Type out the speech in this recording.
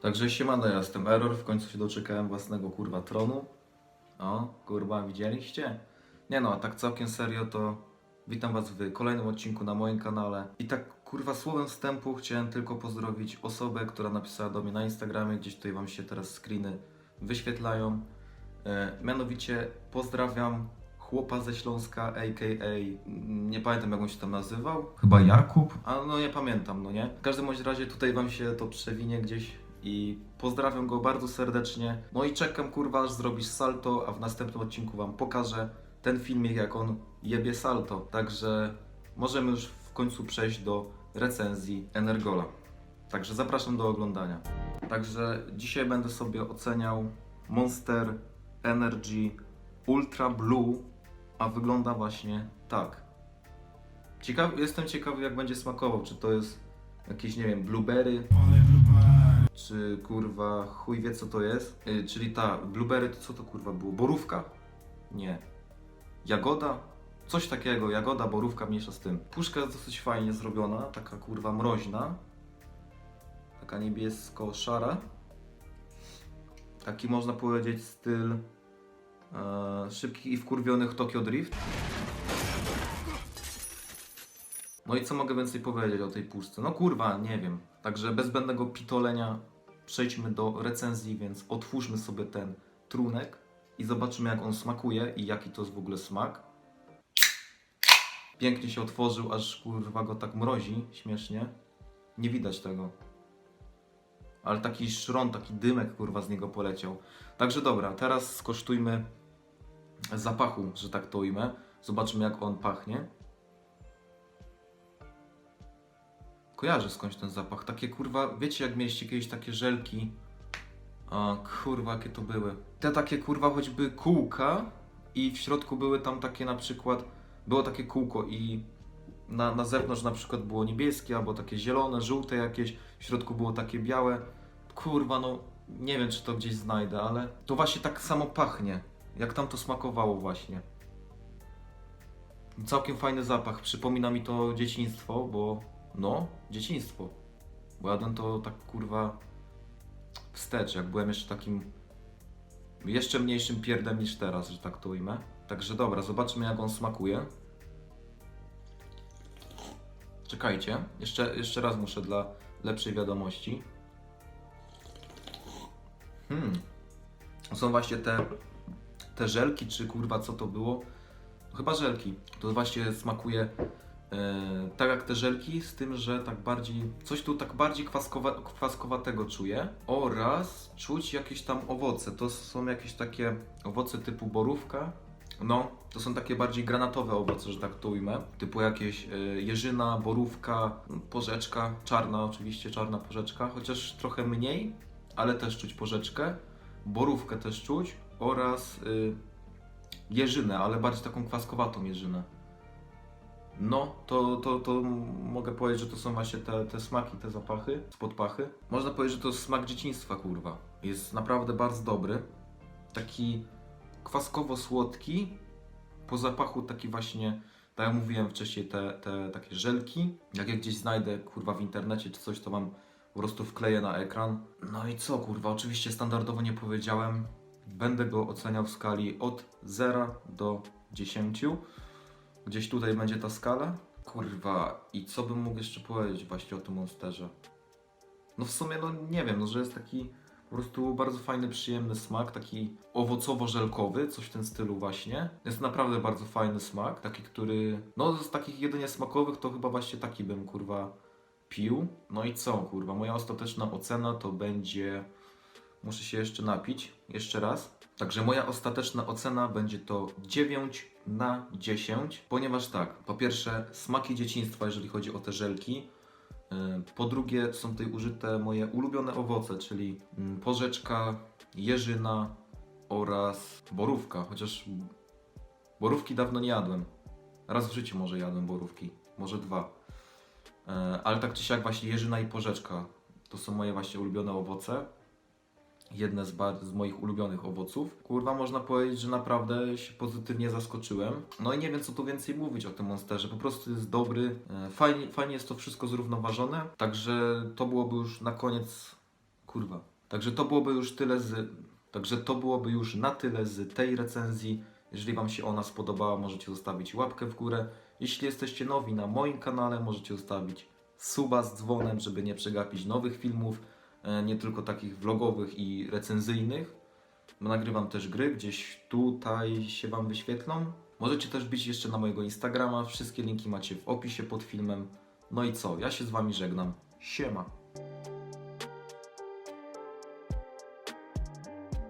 Także siemano, ja jestem Error, w końcu się doczekałem własnego kurwa tronu. O, kurwa, widzieliście? Nie no, a tak całkiem serio to witam was w kolejnym odcinku na moim kanale. I tak kurwa słowem wstępu chciałem tylko pozdrowić osobę, która napisała do mnie na Instagramie, gdzieś tutaj wam się teraz screeny wyświetlają. E, mianowicie pozdrawiam chłopa ze Śląska, a.k.a. nie pamiętam jak on się tam nazywał. Chyba Jakub? A no nie pamiętam, no nie? W każdym bądź razie tutaj wam się to przewinie gdzieś i pozdrawiam go bardzo serdecznie. No i czekam kurwa aż zrobisz salto, a w następnym odcinku wam pokażę ten filmik jak on jebie salto. Także możemy już w końcu przejść do recenzji Energola. Także zapraszam do oglądania. Także dzisiaj będę sobie oceniał Monster Energy Ultra Blue, a wygląda właśnie tak. Ciekawy, jestem ciekawy jak będzie smakował, czy to jest jakieś, nie wiem, blueberry, czy kurwa chuj wie co to jest. Y, czyli ta blueberry to co to kurwa było? Borówka? Nie. Jagoda? Coś takiego, jagoda, borówka mniejsza z tym. Puszka jest dosyć fajnie zrobiona, taka kurwa mroźna. Taka niebiesko-szara. Taki można powiedzieć styl e, szybkich i wkurwionych Tokyo Drift. No i co mogę więcej powiedzieć o tej puszce? No kurwa, nie wiem. Także bez zbędnego pitolenia przejdźmy do recenzji, więc otwórzmy sobie ten trunek i zobaczymy jak on smakuje i jaki to jest w ogóle smak. Pięknie się otworzył, aż kurwa go tak mrozi, śmiesznie. Nie widać tego. Ale taki szron, taki dymek kurwa z niego poleciał. Także dobra, teraz skosztujmy zapachu, że tak to ujmę. Zobaczymy jak on pachnie. Kojarzę skądś ten zapach. Takie kurwa, wiecie jak mieliście kiedyś takie żelki? A kurwa, jakie to były. Te takie kurwa choćby kółka i w środku były tam takie na przykład, było takie kółko i na, na zewnątrz na przykład było niebieskie, albo takie zielone, żółte jakieś, w środku było takie białe. Kurwa, no nie wiem czy to gdzieś znajdę, ale to właśnie tak samo pachnie, jak tam to smakowało właśnie. Całkiem fajny zapach, przypomina mi to dzieciństwo, bo no, dzieciństwo. Bo to tak kurwa wstecz, jak byłem jeszcze takim jeszcze mniejszym pierdem niż teraz, że tak to ujmę. Także dobra, zobaczmy jak on smakuje. Czekajcie, jeszcze, jeszcze raz muszę dla lepszej wiadomości. Hmm. Są właśnie te, te żelki, czy kurwa co to było? Chyba żelki. To właśnie smakuje tak jak te żelki, z tym, że tak bardziej, coś tu tak bardziej kwaskowa, kwaskowatego czuję oraz czuć jakieś tam owoce. To są jakieś takie owoce typu borówka. No, to są takie bardziej granatowe owoce, że tak to ujmę. Typu jakieś e, jeżyna, borówka, porzeczka, czarna oczywiście, czarna porzeczka, chociaż trochę mniej, ale też czuć porzeczkę. Borówkę też czuć oraz y, jeżynę, ale bardziej taką kwaskowatą jeżynę. No, to, to, to mogę powiedzieć, że to są właśnie te, te smaki, te zapachy spod pachy. Można powiedzieć, że to jest smak dzieciństwa, kurwa. Jest naprawdę bardzo dobry. Taki kwaskowo-słodki. Po zapachu taki właśnie, tak jak mówiłem wcześniej, te, te takie żelki. Jak je gdzieś znajdę, kurwa, w internecie czy coś, to mam po prostu wkleję na ekran. No i co, kurwa, oczywiście standardowo nie powiedziałem. Będę go oceniał w skali od 0 do 10. Gdzieś tutaj będzie ta skala. Kurwa, i co bym mógł jeszcze powiedzieć właśnie o tym monsterze? No w sumie, no nie wiem, no że jest taki po prostu bardzo fajny, przyjemny smak, taki owocowo-żelkowy, coś w tym stylu właśnie. Jest naprawdę bardzo fajny smak, taki, który, no z takich jedynie smakowych to chyba właśnie taki bym, kurwa, pił. No i co, kurwa, moja ostateczna ocena to będzie... Muszę się jeszcze napić, jeszcze raz. Także moja ostateczna ocena będzie to 9 na 10, ponieważ tak, po pierwsze smaki dzieciństwa, jeżeli chodzi o te żelki. Yy, Po drugie są tutaj użyte moje ulubione owoce, czyli mm, porzeczka, jeżyna oraz borówka, chociaż borówki dawno nie jadłem. Raz w życiu może jadłem borówki, może dwa. E, Ale tak czy siak właśnie jeżyna i porzeczka to są moje właśnie ulubione owoce. Jedne z, z moich ulubionych owoców. Kurwa, można powiedzieć, że naprawdę się pozytywnie zaskoczyłem. No i nie wiem, co tu więcej mówić o tym monsterze. Po prostu jest dobry. e, Fajnie, fajnie jest to wszystko zrównoważone. Także to byłoby już na koniec. Kurwa. Także to byłoby już tyle z. Także to byłoby już na tyle z tej recenzji. Jeżeli Wam się ona spodobała, możecie zostawić łapkę w górę. Jeśli jesteście nowi na moim kanale, możecie zostawić suba z dzwonem, żeby nie przegapić nowych filmów, nie tylko takich vlogowych i recenzyjnych. Nagrywam też gry, gdzieś tutaj się Wam wyświetlą. Możecie też być jeszcze na mojego Instagrama, wszystkie linki macie w opisie pod filmem. No i co, ja się z Wami żegnam. Siema.